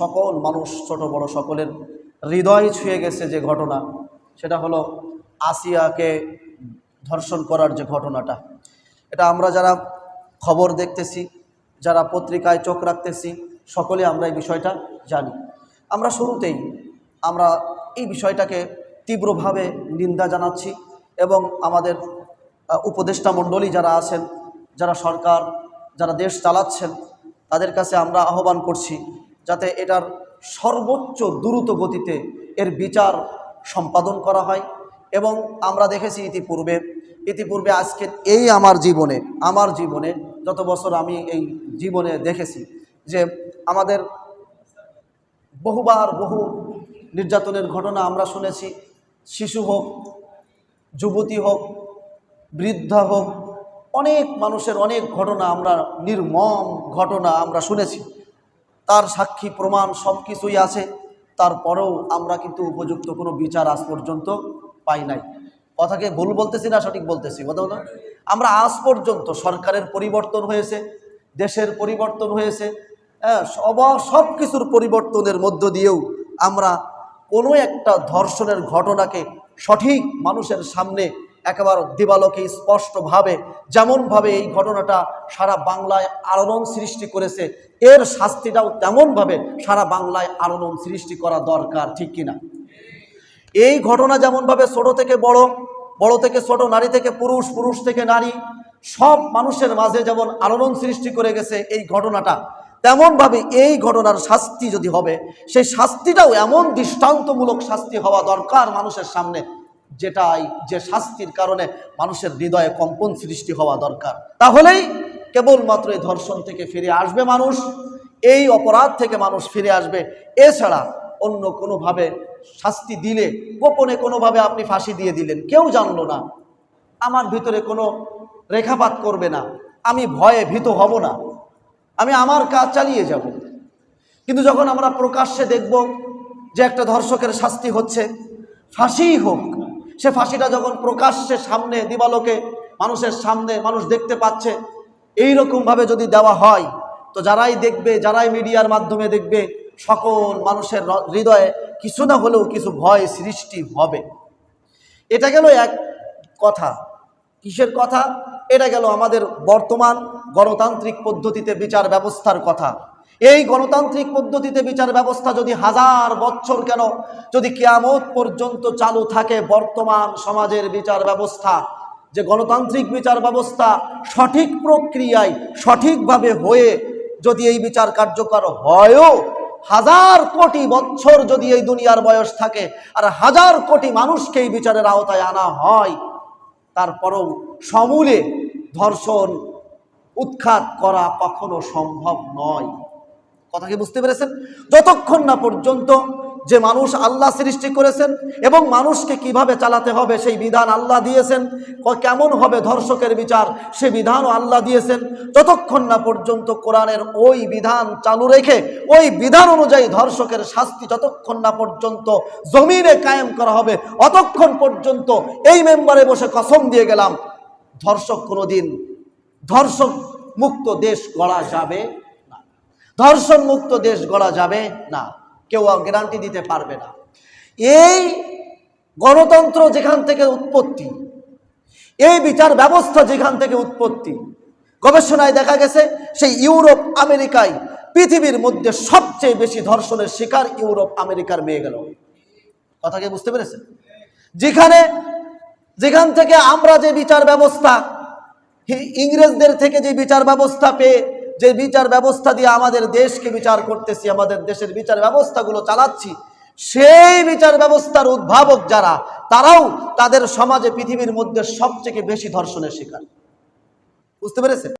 সকল মানুষ, ছোট, বড় সকলের হৃদয় ছুঁয়ে গেছে যে ঘটনা। সেটা হলো আসিয়াকে ধর্ষণ করার যে ঘটনাটা। এটা আমরা যারা খবর দেখতেছি, যারা পত্রিকায় চোখ রাখতেছি, সকলে আমরা এই বিষয়টা জানি। আমরা শুরুতেই আমরা এই বিষয়টাকে তীব্রভাবে নিন্দা জানাচ্ছি এবং আমাদের উপদেষ্টা মণ্ডলী যারা আছেন, যারা সরকার, যারা দেশ চালাচ্ছেন, তাদের কাছে আমরা আহ্বান করছি যাতে এটার সর্বোচ্চ দ্রুত গতিতে এর বিচার সম্পাদন করা হয়। এবং আমরা দেখেছি ইতিপূর্বে ইতিপূর্বে আজকে এই আমার জীবনে আমার জীবনে যত বছর আমি এই জীবনে দেখেছি যে আমাদের বহুবার বহু নির্যাতনের ঘটনা আমরা শুনেছি। শিশু হোক, যুবতী হোক, বৃদ্ধা হোক, অনেক মানুষের অনেক ঘটনা আমরা, নির্মম ঘটনা আমরা শুনেছি। তার সাক্ষী, প্রমাণ সব কিছুই আছে তারপরেও আমরা কিন্তু উপযুক্ত কোনো বিচার আজ পর্যন্ত পাই নাই কথাকে ভুল বলতেছি না, সঠিক বলতেছি কথা বলো? আমরা আজ পর্যন্ত সরকারের পরিবর্তন হয়েছে, দেশের পরিবর্তন হয়েছে হ্যাঁ সব সব কিছুর পরিবর্তনের মধ্য দিয়েও আমরা কোনো একটা ধর্ষণের ঘটনাকে সঠিক মানুষের সামনে একেবারে দিবালোকে স্পষ্টভাবে, যেমনভাবে এই ঘটনাটা সারা বাংলায় আলোড়ন সৃষ্টি করেছে, এর শাস্তিটাও তেমনভাবে সারা বাংলায় আলোড়ন সৃষ্টি করা দরকার, ঠিক কিনা? এই ঘটনা যেমনভাবে ছোট থেকে বড় বড় থেকে ছোট, নারী থেকে পুরুষ পুরুষ থেকে নারী, সব মানুষের মাঝে যেমন আলোড়ন সৃষ্টি করে গেছে এই ঘটনাটা, তেমনভাবে এই ঘটনার শাস্তি যদি হবে, সেই শাস্তিটাও এমন দৃষ্টান্তমূলক শাস্তি হওয়া দরকার মানুষের সামনে। যেটাই যে শাস্তির কারণে মানুষের হৃদয়ে কম্পন সৃষ্টি হওয়া দরকার। তাহলেই কেবলমাত্র এই ধর্ষণ থেকে ফিরে আসবে মানুষ, এই অপরাধ থেকে মানুষ ফিরে আসবে। এছাড়া অন্য কোনোভাবে শাস্তি দিলে, গোপনে কোনোভাবে আপনি ফাঁসি দিয়ে দিলেন, কেউ জানলো না। আমার ভিতরে কোনো রেখাপাত করবে না। আমি ভয়ে ভীত হব না। আমি আমার কাজ চালিয়ে যাব। কিন্তু যখন আমরা প্রকাশ্যে দেখব যে একটা ধর্ষকের শাস্তি হচ্ছে, ফাঁসিই হোক সে ফাঁসিটা যখন প্রকাশ্যে সামনে দিবালোকে মানুষের সামনে মানুষ দেখতে পাচ্ছে এই রকমভাবে যদি দেওয়া হয়, তো যারাই দেখবে, যারাই মিডিয়ার মাধ্যমে দেখবে, সকল মানুষের হৃদয়ে কিছু না হলেও কিছু ভয় সৃষ্টি হবে। এটা গেল এক কথা। কিসের কথা? এটা গেল আমাদের বর্তমান গণতান্ত্রিক পদ্ধতিতে বিচার ব্যবস্থার কথা। এই গণতান্ত্রিক পদ্ধতিতে বিচার ব্যবস্থা যদি হাজার বছর কেন যদি কিয়ামত পর্যন্ত চালু থাকে বর্তমান সমাজের বিচার ব্যবস্থা, যে গণতান্ত্রিক বিচার ব্যবস্থা সঠিক প্রক্রিয়ায় সঠিকভাবে হয়ে যদি এই বিচার কার্যকর হয়ও, হাজার কোটি বছর যদি এই দুনিয়ার বয়স থাকে আর হাজার কোটি মানুষকে এই বিচারের আওতায় আনা হয়, তারপরেও সমূলে ধর্ষণ, উৎখাত করা কখনো সম্ভব নয়। কথা কি বুঝতে পেরেছেন? যতক্ষণ না পর্যন্ত যে মানুষ আল্লাহ সৃষ্টি করেছেন এবং মানুষকে কীভাবে চালাতে হবে সেই বিধান আল্লাহ দিয়েছেন কেমন হবে ধর্ষকের বিচার সে বিধানও আল্লাহ দিয়েছেন, যতক্ষণ না পর্যন্ত কোরআনের ওই বিধান চালু রেখে, ওই বিধান অনুযায়ী ধর্ষকের শাস্তি যতক্ষণ না পর্যন্ত জমিনে কায়েম করা হবে, অতক্ষণ পর্যন্ত এই মেম্বারে বসে কসম দিয়ে গেলাম, ধর্ষক কোনোদিন ধর্ষক মুক্ত দেশ গড়া যাবে ধর্ষণ মুক্ত দেশ গড়া যাবে না। কেউ গ্যারান্টি দিতে পারবে না। এই গণতন্ত্র যেখান থেকে উৎপত্তি, এই বিচার ব্যবস্থা যেখান থেকে উৎপত্তি, গবেষণায় দেখা গেছে সেই ইউরোপ, আমেরিকায় পৃথিবীর মধ্যে সবচেয়ে বেশি ধর্ষণের শিকার ইউরোপ, আমেরিকার মেয়ে গেল। কথা কি বুঝতে পেরেছেন? যেখানে, যেখান থেকে আমরা যে বিচার ব্যবস্থা ইংরেজদের থেকে যে বিচার ব্যবস্থা পেয়ে যে বিচার ব্যবস্থা দিয়ে আমাদের দেশকে বিচার করতেছি, আমাদের দেশের বিচার ব্যবস্থাগুলো চালাচ্ছি, সেই বিচার ব্যবস্থার উদ্ভাবক যারা, তারাও তাদের সমাজে পৃথিবীর মধ্যে সবচেয়ে বেশি ধর্ষণের শিকার। বুঝতে পেরেছেন?